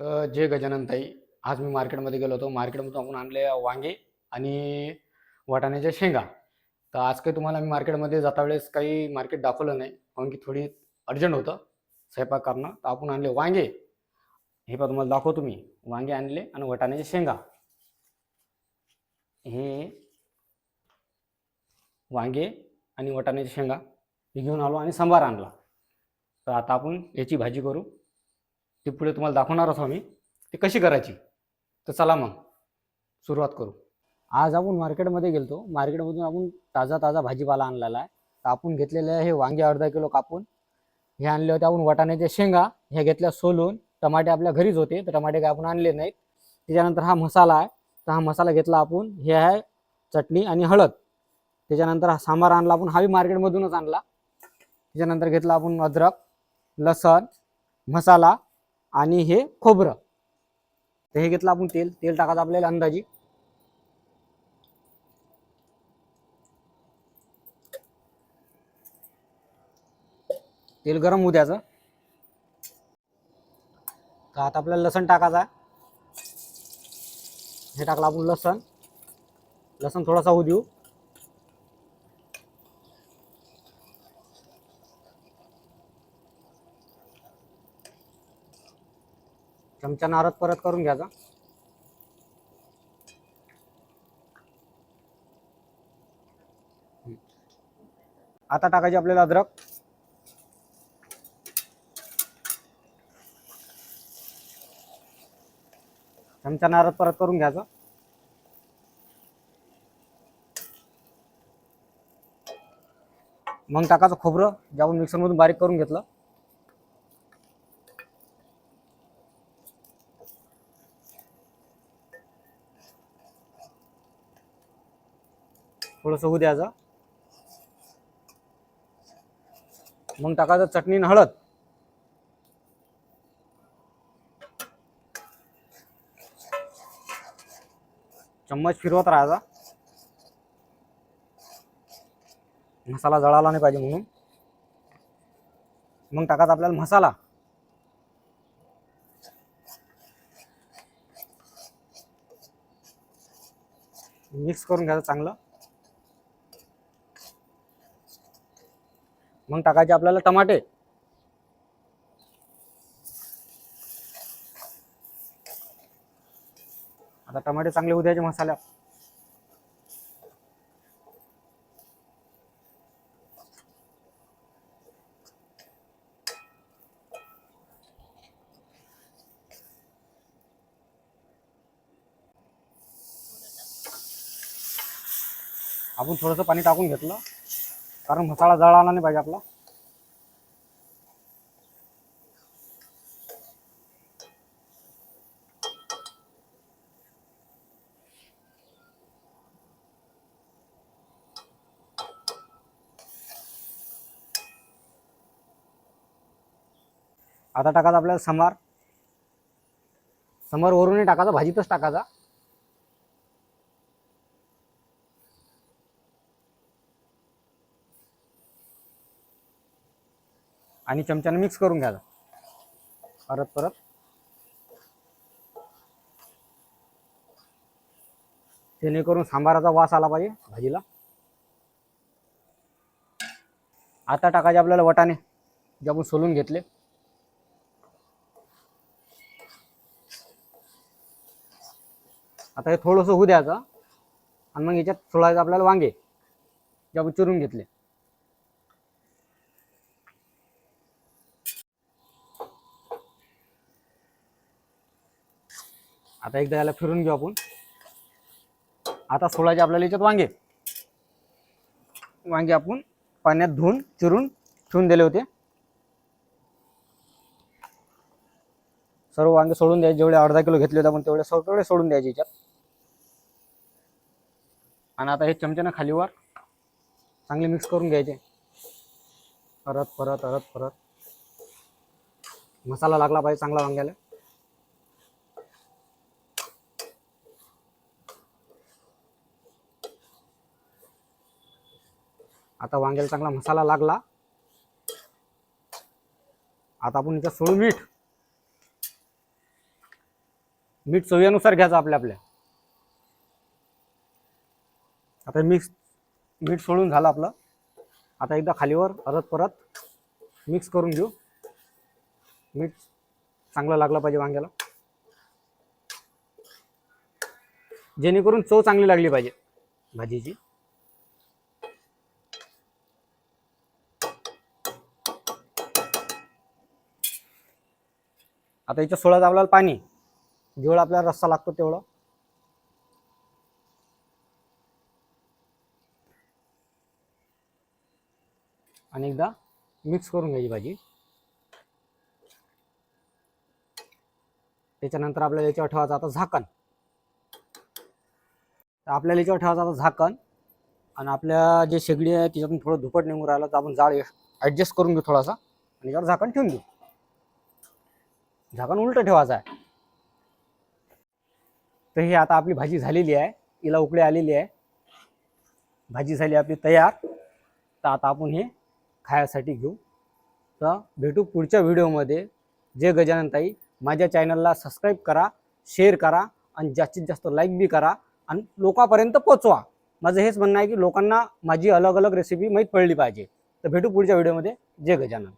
तर जे गजानन ताई. आज मी मार्केटमध्ये गेलो होतो. मार्केटमधून आपण आणले वांगे आणि वाटाण्याच्या शेंगा. तर आज काही तुम्हाला मी मार्केटमध्ये जाता वेळेस काही मार्केट दाखवलं नाही. कारण की थोडी अर्जंट होतं. स्वयंपाक करणं. तर आपण आणले वांगे. हे पण तुम्हाला दाखवतो मी. वांगे आणले आणि वटाण्याच्या शेंगा. हे वांगे आणि वटाण्याच्या शेंगा. हे घेऊन आलो आणि सांबार आणला. तर आता आपण याची भाजी करू. ती पुढे तुम्हाला दाखवणार आहोत आम्ही. ती कशी करायची? तर चला मग. सुरुवात करू. आज आपण मार्केटमध्ये गेलतो. मार्केटमधून आपण ताजा ताजा भाजीपाला आणलेला आहे. तर आपण घेतलेले आहे हे वांगे अर्धा किलो कापून. हे आणले होते आपण वाटाण्याच्या शेंगा. ह्या घेतल्या सोलून. टमाटे आपल्या घरीच होते. तर टमाटे काय आपण आणले नाहीत. त्याच्यानंतर हा मसाला आहे. तर हा मसाला घेतला आपण. हे आहे चटणी आणि हळद. त्याच्यानंतर हा सांबार आणला आपण. हाही मार्केटमधूनच आणला. त्याच्यानंतर घेतला आपण अद्रक लसण मसाला. आणि हे खोबरं. तर हे घेतलं आपण तेल. तेल टाकायचं आपल्याला अंदाजी. तेल गरम होऊ द्यायचं. तर आता आपल्याला लसण टाकायचा हे टाकलं आपण लसण. लसण थोडासा होऊ देऊ. चमचा नारद परत करून घ्यायचा. आता टाकायची आपल्याला अद्रक. चमचा नारद परत करून घ्यायचा. मग टाकायचं खोबरं जे आपण मिक्सरमधून बारीक करून घेतलं. थोडंसं होऊ द्यायचं मग टाकायचं चटणी न हळद. चम्मच फिरवत राहायचा मसाला जळाला नाही पाहिजे म्हणून. मग टाकायचा आपल्याला मसाला. मिक्स करून घ्यायचं चांगलं. मग टाकायचे आपल्याला टमाटे. आता टमाटे चांगले होऊ द्यायचे मसाल्या आपण थोडंसं पाणी टाकून घेतलं. कारण मसाला जळाला नाही पाहिजे आपला. आता टाकायचा आपल्याला समार समर वरूनही टाकायचा भाजीतच टाकायचा. आणि चमच्याने मिक्स करून घ्यायचा. परत परत. जेणेकरून सांबाराचा वास आला पाहिजे भाजीला. आता टाकायचे आपल्याला वटाणे जे आपण सोलून घेतले. आता हे थोडंसं होऊ द्यायचं. आणि मग याच्यात सोडायचं आपल्याला वांगे जे आपण चिरून घेतले. आता एकदा याला फिरून घेऊ आपण. आता सोळाचे आपल्याला याच्यात वांगे. वांगे आपण पाण्यात धुवून चिरून ठेवून दिले होते. सर्व वांगे सोडून द्यायचे. जेवढे अर्धा किलो घेतले होते आपण तेवढे सगळे सोडून द्यायचे याच्यात. आणि आता हे चमच्यानं खालीवर चांगले मिक्स करून घ्यायचे. परत परत परत परत. मसाला लागला पाहिजे चांगला वांग्याला. आता वांग्याला चांगला मसाला लागला. आता आपण इथं सोडू मीठ. मीठ चवीनुसार घ्यायचं आपल्या आपल्या. आता मिक्स मीठ सोडून झालं आपलं. आता एकदा खालीवर परत परत मिक्स करून घेऊ. मीठ चांगलं लागलं पाहिजे वांग्याला. जेणेकरून चव चांगली लागली पाहिजे भाजीची. आता याच्या सोळात आपल्याला पाणी. जेवढं आपल्याला रस्सा लागतो तेवढं. आणि एकदा मिक्स करून घ्यायची भाजी. त्याच्यानंतर आपल्याला याच्यावर ठेवायचं आता झाकण. तर आपल्याला याच्यावर ठेवायचं आता झाकण. आणि आपल्या जे शेगडी आहे त्याच्यातून थोडं धुपट निघून राहिलं तर आपण जाळ ॲडजस्ट करून घेऊ थोडासा. आणि याच्यावर झाकण ठेवून देऊ. झाकण उलटं ठेवायचं आहे. तर ही आता आपली भाजी झालेली आहे. हिला उकळी आलेली आहे. भाजी झाली आपली तयार. तर आता आपण हे खायासाठी घेऊ. तर भेटू पुढच्या व्हिडिओमध्ये. जे गजानन ताई माझ्या चॅनलला सबस्क्राईब करा शेअर करा आणि जास्तीत जास्त लाईक बी करा आणि लोकांपर्यंत पोचवा. माझं हेच म्हणणं आहे की लोकांना माझी अलग अलग रेसिपी माहीत पडली पाहिजे. तर भेटू पुढच्या व्हिडिओमध्ये. जय गजानन.